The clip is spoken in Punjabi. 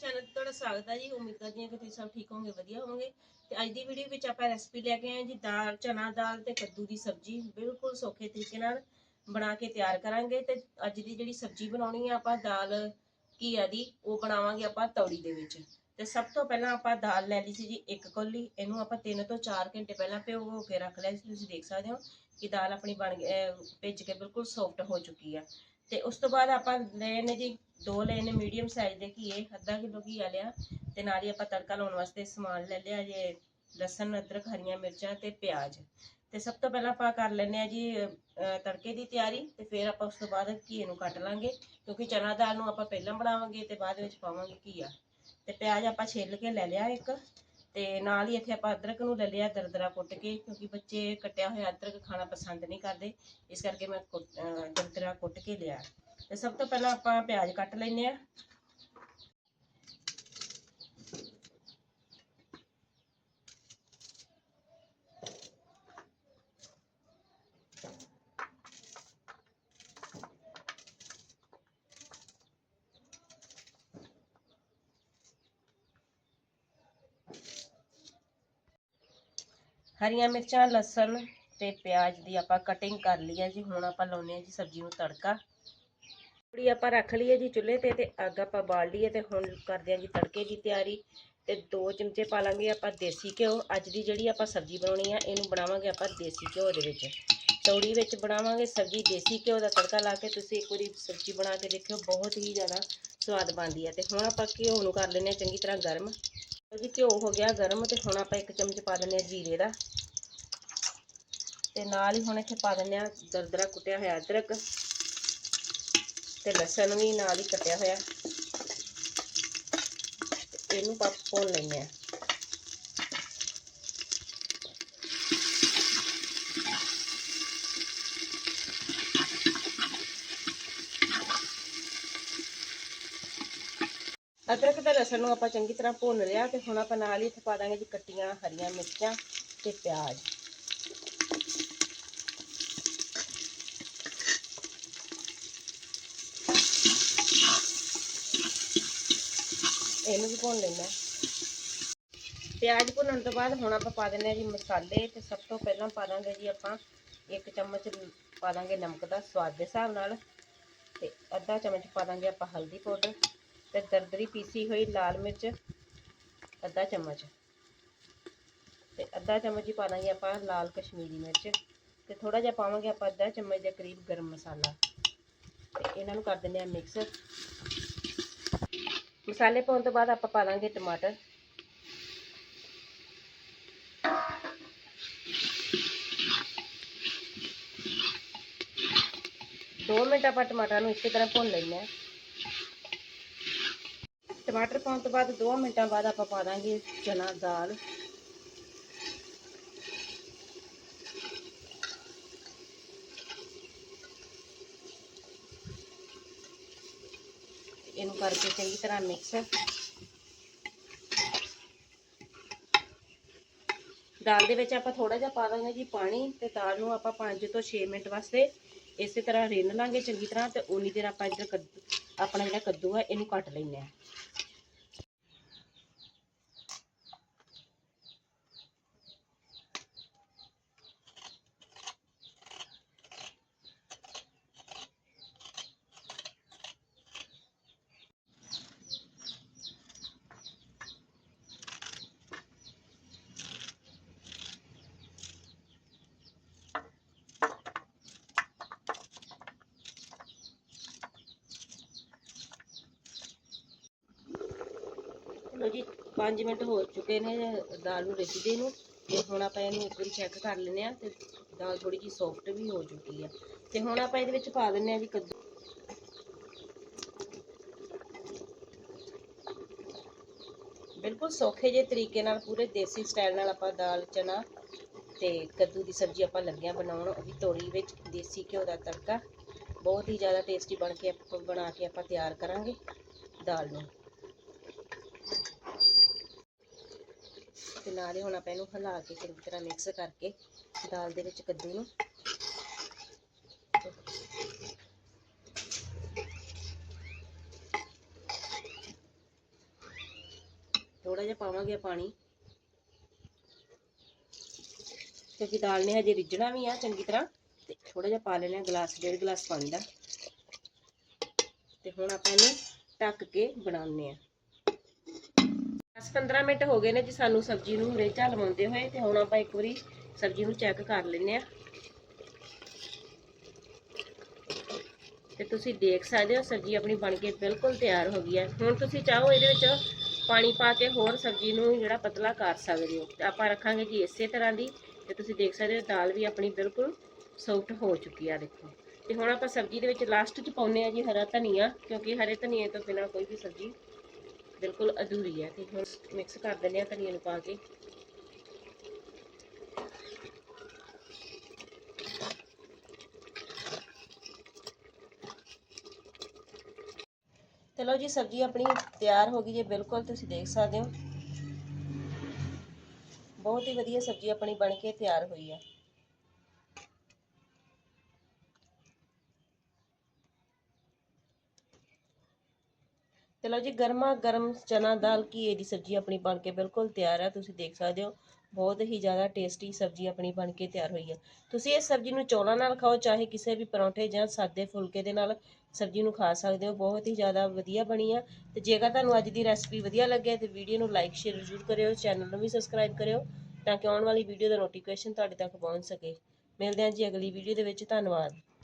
ਚੈਨਲ ਤੇ ਤੁਹਾਡਾ ਸਵਾਗਤ ਹੈ ਜੀ। ਉਮੀਦ ਕਰਦੀ ਹਾਂ ਕਿ ਤੁਸੀਂ ਸਭ ਠੀਕ ਹੋਵੋਗੇ, ਵਧੀਆ ਹੋਵੋਗੇ। ਤੇ ਅੱਜ ਦੀ ਵੀਡੀਓ ਵਿੱਚ ਆਪਾਂ ਰੈਸਪੀ ਲੈ ਕੇ ਆਏ ਜੀ, ਦਾਲ, ਚਨਾ ਦਾਲ ਤੇ ਕੱਦੂ ਦੀ ਸਬਜ਼ੀ। ਬਿਲਕੁਲ ਸੌਖੇ ਤਰੀਕੇ ਨਾਲ ਬਣਾ ਕੇ ਤਿਆਰ ਕਰਾਂਗੇ ਤੇ ਅੱਜ ਦੀ ਜਿਹੜੀ ਸਬਜ਼ੀ ਬਣਾਉਣੀ ਆ ਆਪਾਂ ਦਾਲ, ਘੀਆ ਦੀ, ਉਹ ਬਣਾਵਾਂਗੇ ਆਪਾਂ ਤੌੜੀ ਦੇ ਵਿੱਚ। ਤੇ ਸਭ ਤੋਂ ਪਹਿਲਾਂ ਆਪਾਂ ਦਾਲ ਲੈ ਲਈ ਸੀ ਜੀ ਇੱਕ ਕੋਲੀ। ਇਹਨੂੰ ਆਪਾਂ 3 ਤੋਂ 4 ਘੰਟੇ ਪਹਿਲਾਂ ਭਿਓ ਕੇ ਰੱਖ ਲਿਆ ਸੀ। ਤੁਸੀਂ ਦੇਖ ਸਕਦੇ ਹੋ ਕਿ ਦਾਲ ਆਪਣੀ ਬਣ ਗਈ ਭਿੱਜ ਕੇ ਬਿਲਕੁਲ ਸੌਫਟ ਹੋ ਚੁੱਕੀ ਆ। ਤੇ ਉਸ ਤੋਂ ਬਾਅਦ ਆਪਾਂ ਲਏ ਨੇ ਜੀ, ਦੋ ਲਏ ਨੇ ਮੀਡੀਅਮ ਸਾਈਜ਼ ਦੇ ਘੀਏ, ਅੱਧਾ ਕਿਲੋ ਘੀਆ ਲਿਆ ਤੇ ਨਾਲ ਹੀ ਆਪਾਂ ਤੜਕਾ ਲਾਉਣ ਵਾਸਤੇ ਸਮਾਨ ਲੈ ਲਿਆ ਜੇ ਲਸਣ, ਅਦਰਕ, ਹਰੀਆਂ ਮਿਰਚਾਂ ਤੇ ਪਿਆਜ਼। ਤੇ ਸਭ ਤੋਂ ਪਹਿਲਾਂ ਆਪਾਂ ਕਰ ਲੈਨੇ ਆ ਜੀ ਤੜਕੇ ਦੀ ਤਿਆਰੀ ਤੇ ਫਿਰ ਆਪਾਂ ਉਸ ਤੋਂ ਬਾਅਦ ਘੀਏ ਨੂੰ ਕੱਟ ਲਾਂਗੇ ਕਿਉਂਕਿ ਚਨਾ ਦਾਲ ਨੂੰ ਆਪਾਂ ਪਹਿਲਾਂ ਬਣਾਵਾਂਗੇ ਤੇ ਬਾਅਦ ਵਿੱਚ ਪਾਵਾਂਗੇ ਘੀਆ। ਤੇ ਪਿਆਜ਼ ਆਪਾਂ ਛਿੱਲ ਕੇ ਲੈ ਲਿਆ ਇੱਕ। ਤੇ ਨਾਲ ਹੀ ਇੱਥੇ ਆਪਾਂ ਅਦਰਕ ਨੂੰ ਲੈ ਲਿਆ ਦਰਦਰਾ ਕੁੱਟ ਕੇ, ਕਿਉਂਕਿ ਬੱਚੇ ਕੱਟਿਆ ਹੋਇਆ ਅਦਰਕ ਖਾਣਾ ਪਸੰਦ ਨਹੀਂ ਕਰਦੇ। ਇਸ ਕਰਕੇ ਮੈਂ ਕੁੱਟ- ਅਹ ਦਰਦਰਾ ਕੁੱਟ ਕੇ ਲਿਆ। ਤੇ ਸਭ ਤੋਂ ਪਹਿਲਾਂ ਆਪਾਂ ਪਿਆਜ਼ ਕੱਟ ਲੈਨੇ ਆ ਹਰੀਆਂ ਮਿਰਚਾਂ, ਲਸਣ ਤੇ ਪਿਆਜ਼ ਦੀ ਆਪਾਂ ਕਟਿੰਗ ਕਰ ਲਈ ਹੈ ਜੀ। ਹੁਣ ਆਪਾਂ ਲਾਉਨੇ ਆ ਜੀ ਸਬਜ਼ੀ ਨੂੰ ਤੜਕਾ। ਥੋੜੀ ਆਪਾਂ ਰੱਖ ਲਈਏ ਜੀ ਚੁੱਲ੍ਹੇ ਤੇ ਤੇ ਅੱਗ ਆਪਾਂ ਬਾਲ ਲਈਏ ਤੇ ਹੁਣ ਕਰਦੇ ਆ ਜੀ ਤੜਕੇ ਦੀ ਤਿਆਰੀ। ਤੇ ਦੋ ਚਮਚੇ ਪਾ ਲਾਂਗੇ ਆਪਾਂ ਦੇਸੀ ਘਿਓ। ਅੱਜ ਦੀ ਜਿਹੜੀ ਆਪਾਂ ਸਬਜ਼ੀ ਬਣਾਉਣੀ ਆ, ਇਹਨੂੰ ਬਣਾਵਾਂਗੇ ਆਪਾਂ ਦੇਸੀ ਘਿਓ ਦੇ ਵਿੱਚ। ਤੌੜੀ ਵਿੱਚ ਬਣਾਵਾਂਗੇ ਸਬਜ਼ੀ, ਦੇਸੀ ਘਿਓ ਦਾ ਤੜਕਾ ਲਾ ਕੇ ਤੁਸੀਂ ਇੱਕ ਵਾਰੀ ਸਬਜ਼ੀ ਬਣਾ ਕੇ ਦੇਖਿਓ, ਬਹੁਤ ਹੀ ਜ਼ਿਆਦਾ ਸਵਾਦ ਬਣਦੀ ਹੈ ਤੇ ਹੁਣ ਆਪਾਂ ਘਿਓ ਨੂੰ ਕਰ ਲੈਨੇ ਆ ਚੰਗੀ ਤਰ੍ਹਾਂ ਗਰਮ। ਜੀ ਘਿਓ ਹੋ ਗਿਆ ਗਰਮ ਤੇ ਹੁਣ ਆਪਾਂ ਇੱਕ ਚਮਚ ਪਾ ਦਿੰਨੇ ਆ ਜੀਰੇ ਦਾ। ਤੇ ਨਾਲ ਹੀ ਹੁਣ ਇੱਥੇ ਪਾ ਦਿੰਨੇ ਆ ਦਰਦਰਾ ਕੁੱਟਿਆ ਹੋਇਆ ਅਦਰਕ ਤੇ ਲਸਣ ਵੀ ਨਾਲ ਹੀ ਕੱਟਿਆ ਹੋਇਆ। ਇਹਨੂੰ ਪਾ ਭੁੰਨ ਲੈਂਦੇ ਆ ਅਦਰਕ ਤੇ ਲਸਣ ਨੂੰ ਆਪਾਂ ਚੰਗੀ ਤਰ੍ਹਾਂ ਭੁੰਨ ਲਿਆ ਤੇ ਹੁਣ ਆਪਾਂ ਨਾਲ ਹੀ ਇੱਥੇ ਪਾ ਦਾਂਗੇ ਜੀ ਕੱਟੀਆਂ ਹਰੀਆਂ ਮਿਰਚਾਂ ਤੇ ਪਿਆਜ਼। ਇਹਨੂੰ ਵੀ ਭੁੰਨ ਲੈਣਾ ਪਿਆਜ਼ ਭੁੰਨਣ ਤੋਂ ਬਾਅਦ ਹੁਣ ਆਪਾਂ ਪਾ ਦਿੰਦੇ ਹਾਂ ਜੀ ਮਸਾਲੇ ਤੇ ਸਭ ਤੋਂ ਪਹਿਲਾਂ ਪਾ ਦਾਂਗੇ ਜੀ ਆਪਾਂ ਇੱਕ ਚਮਚ ਪਾ ਦਾਂਗੇ ਨਮਕ ਦਾ ਸਵਾਦ ਦੇ ਹਿਸਾਬ ਨਾਲ ਤੇ ਅੱਧਾ ਚਮਚ ਪਾ ਦਾਂਗੇ ਆਪਾਂ ਹਲਦੀ ਪਾਊਡਰ। ਤੇ ਦਰਦਰੀ ਪੀਸੀ ਹੋਈ ਲਾਲ ਮਿਰਚ, ਅੱਧਾ ਚਮਚ। ਤੇ ਅੱਧਾ ਚਮਚ ਹੀ ਪਾ ਲਾਂਗੇ ਆਪਾਂ ਲਾਲ ਕਸ਼ਮੀਰੀ ਮਿਰਚ। ਤੇ ਥੋੜਾ ਜਿਹਾ ਪਾਵਾਂਗੇ ਆਪਾਂ ਅੱਧਾ ਚਮਚ ਦੇ ਕਰੀਬ ਗਰਮ ਮਸਾਲਾ। ਤੇ ਇਹਨਾਂ ਨੂੰ ਕਰ ਦਿੰਦੇ ਆ ਮਿਕਸ ਮਸਾਲੇ ਪਾਉਣ ਤੋਂ ਬਾਅਦ ਆਪਾਂ ਪਾ ਲਾਂਗੇ ਟਮਾਟਰ। ਦੋ ਮਿੰਟ ਆਪਾਂ ਟਮਾਟਰ ਨੂੰ ਇਸੇ ਤਰ੍ਹਾਂ ਭੁੰਨ ਲੈਣਾ ਹੈ। ਟਮਾਟਰ ਪਾਉਣ ਤੋਂ ਬਾਅਦ 2 ਮਿੰਟਾਂ ਬਾਅਦ ਆਪਾਂ ਪਾ ਦਾਂਗੇ ਚਨਾ ਦਾਲ। ਇਹਨੂੰ ਕਰਕੇ ਚੰਗੀ ਤਰ੍ਹਾਂ ਮਿਕਸ ਦਾਲ ਦੇ ਵਿੱਚ ਆਪਾਂ ਥੋੜਾ ਜਿਹਾ ਪਾ ਦਾਂਗੇ ਜੀ ਪਾਣੀ ਤੇ ਦਾਲ ਨੂੰ ਆਪਾਂ 5 ਤੋਂ 6 ਮਿੰਟ ਵਾਸਤੇ ਇਸੇ ਤਰ੍ਹਾਂ ਰਿੰਨ ਲਾਂਗੇ ਚੰਗੀ ਤਰ੍ਹਾਂ ਤੇ ਉਨੀ ਦੇਰ ਆਪਾਂ ਇੱਧਰ ਕੱਦੂ ਆਪਣਾ ਜਿਹੜਾ ਕੱਦੂ ਹੈ ਇਹਨੂੰ ਕੱਟ ਲੈਂਦੇ ਆ ਲੋ ਜੀ 5 ਮਿੰਟ ਹੋ ਚੁੱਕੇ ਨੇ ਦਾਲ ਨੂੰ ਰਿੱਝਦੇ ਨੂੰ। ਤੇ ਹੁਣ ਆਪਾਂ ਇਹਨੂੰ ਇੱਕ ਵਾਰੀ ਚੈੱਕ ਕਰ ਲੈਂਦੇ ਆ ਤੇ ਦਾਲ ਥੋੜੀ ਜੀ ਸੌਫਟ ਵੀ ਹੋ ਚੁੱਕੀ ਆ। ਤੇ ਹੁਣ ਆਪਾਂ ਇਹਦੇ ਵਿੱਚ ਪਾ ਦਿੰਨੇ ਆ ਜੀ ਕੱਦੂ। ਬਿਲਕੁਲ ਸੌਖੇ ਜਿਹੇ ਤਰੀਕੇ ਨਾਲ, ਪੂਰੇ ਦੇਸੀ ਸਟਾਈਲ ਨਾਲ ਆਪਾਂ ਦਾਲ, ਚਨਾ ਤੇ ਕੱਦੂ ਦੀ ਸਬਜ਼ੀ ਆਪਾਂ ਲੱਗਿਆ ਬਣਾਉਣ, ਉਹ ਵੀ ਤੋੜੀ ਵਿੱਚ ਦੇਸੀ ਘਿਓ ਦਾ ਤੜਕਾ। ਬਹੁਤ ਹੀ ਜ਼ਿਆਦਾ ਟੇਸਟੀ ਬਣ ਕੇ ਆਪਾਂ ਬਣਾ ਕੇ ਆਪਾਂ ਤਿਆਰ ਕਰਾਂਗੇ ਦਾਲ ਨੂੰ। ਤੇ ਨਾਲ ਹੀ ਹੁਣ ਆਪਾਂ ਇਹਨੂੰ ਹਿਲਾ ਕੇ ਚੰਗੀ ਤਰ੍ਹਾਂ ਮਿਕਸ ਕਰਕੇ ਦਾਲ ਦੇ ਵਿੱਚ ਕੱਦੂ ਨੂੰ। ਥੋੜਾ ਜਿਹਾ ਪਾਵਾਂਗੇ ਪਾਣੀ। ਕਿਉਂਕਿ ਦਾਲ ਨੇ ਹਜੇ ਰਿੱਝਣਾ ਵੀ ਆ ਚੰਗੀ ਤਰ੍ਹਾਂ, ਤੇ ਥੋੜਾ ਜਿਹਾ ਪਾ ਲੈਣਾ ਗਲਾਸ, ਡੇਢ ਗਲਾਸ ਪਾਣੀ ਦਾ। ਤੇ ਹੁਣ ਆਪਾਂ ਇਹਨੂੰ ਢੱਕ ਕੇ ਬਣਾਉਂਦੇ ਆ 10-15 ਮਿੰਟ ਹੋ ਗਏ ਨੇ ਜੀ ਸਾਨੂੰ ਸਬਜ਼ੀ ਨੂੰ ਰੇਚਾ ਲਵਾਉਂਦੇ ਹੋਏ ਤੇ ਹੁਣ ਆਪਾਂ ਇੱਕ ਵਾਰੀ ਸਬਜ਼ੀ ਨੂੰ ਚੈੱਕ ਕਰ ਲੈਂਦੇ ਆ ਤੇ ਤੁਸੀਂ ਦੇਖ ਸਕਦੇ ਹੋ ਸਬਜ਼ੀ ਆਪਣੀ ਬਣ ਕੇ ਬਿਲਕੁਲ ਤਿਆਰ ਹੋ ਗਈ ਹੈ। ਹੁਣ ਤੁਸੀਂ ਚਾਹੋ ਇਹਦੇ ਵਿੱਚ ਪਾਣੀ ਪਾ ਕੇ ਹੋਰ ਸਬਜ਼ੀ ਨੂੰ ਜਿਹੜਾ ਪਤਲਾ ਕਰ ਸਕਦੇ ਹੋ। ਤੇ ਆਪਾਂ ਰੱਖਾਂਗੇ ਜੀ ਇਸੇ ਤਰ੍ਹਾਂ ਦੀ। ਤੇ ਤੁਸੀਂ ਦੇਖ ਸਕਦੇ ਹੋ ਦਾਲ ਵੀ ਆਪਣੀ ਬਿਲਕੁਲ ਸੌਫਟ ਹੋ ਚੁੱਕੀ ਆ ਦੇਖੋ। ਤੇ ਹੁਣ ਆਪਾਂ ਸਬਜ਼ੀ ਦੇ ਵਿੱਚ ਲਾਸਟ 'ਚ ਪਾਉਨੇ ਆ ਜੀ ਹਰਾ ਧਨੀਆ, ਕਿਉਂਕਿ ਹਰੇ ਧਨੀਏ ਤੋਂ ਬਿਨਾਂ ਕੋਈ ਵੀ ਸਬਜ਼ੀ ਬਿਲਕੁਲ ਅਧੂਰੀ ਹੈ ਤੇ ਹੁਣ ਮਿਕਸ ਕਰ ਦਿੰਦੇ ਆ ਧਨੀਏ ਨੂੰ ਪਾ ਕੇ। ਚਲੋ ਜੀ, ਸਬਜ਼ੀ ਆਪਣੀ ਤਿਆਰ ਹੋ ਗਈ ਜੇ ਬਿਲਕੁਲ ਤੁਸੀਂ ਦੇਖ ਸਕਦੇ ਹੋ। ਬਹੁਤ ਹੀ ਵਧੀਆ ਸਬਜ਼ੀ ਆਪਣੀ ਬਣ ਕੇ ਤਿਆਰ ਹੋਈ ਹੈ। ਚਲੋ ਜੀ ਗਰਮਾ ਗਰਮ ਚਨਾ ਦਾਲ, ਘੀਏ ਦੀ ਸਬਜ਼ੀ ਆਪਣੀ ਬਣ ਕੇ ਬਿਲਕੁਲ ਤਿਆਰ ਹੈ ਤੁਸੀਂ ਦੇਖ ਸਕਦੇ ਹੋ। ਬਹੁਤ ਹੀ ਜ਼ਿਆਦਾ ਟੇਸਟੀ ਸਬਜ਼ੀ ਆਪਣੀ ਬਣ ਕੇ ਤਿਆਰ ਹੋਈ ਹੈ ਤੁਸੀਂ ਇਸ ਸਬਜ਼ੀ ਨੂੰ ਚੌਲਾਂ ਨਾਲ ਖਾਓ, ਚਾਹੇ ਕਿਸੇ ਵੀ ਪਰੌਂਠੇ ਜਾਂ ਸਾਦੇ ਫੁਲਕੇ ਦੇ ਨਾਲ ਸਬਜ਼ੀ ਨੂੰ ਖਾ ਸਕਦੇ ਹੋ। ਬਹੁਤ ਹੀ ਜ਼ਿਆਦਾ ਵਧੀਆ ਬਣੀ ਆ। ਤੇ ਜੇਕਰ ਤੁਹਾਨੂੰ ਅੱਜ ਦੀ ਰੈਸਪੀ ਵਧੀਆ ਲੱਗੇ, ਤੇ ਵੀਡੀਓ ਨੂੰ ਲਾਈਕ ਸ਼ੇਅਰ ਜ਼ਰੂਰ ਕਰਿਓ ਚੈਨਲ ਨੂੰ ਵੀ ਸਬਸਕ੍ਰਾਈਬ ਕਰਿਓ, ਤਾਂ ਕਿ ਆਉਣ ਵਾਲੀ ਵੀਡੀਓ ਦਾ ਨੋਟੀਫਿਕੇਸ਼ਨ ਤੁਹਾਡੇ ਤੱਕ ਪਹੁੰਚ ਸਕੇ। ਮਿਲਦੇ ਹਾਂ ਜੀ ਅਗਲੀ ਵੀਡੀਓ ਦੇ ਵਿੱਚ। ਧੰਨਵਾਦ।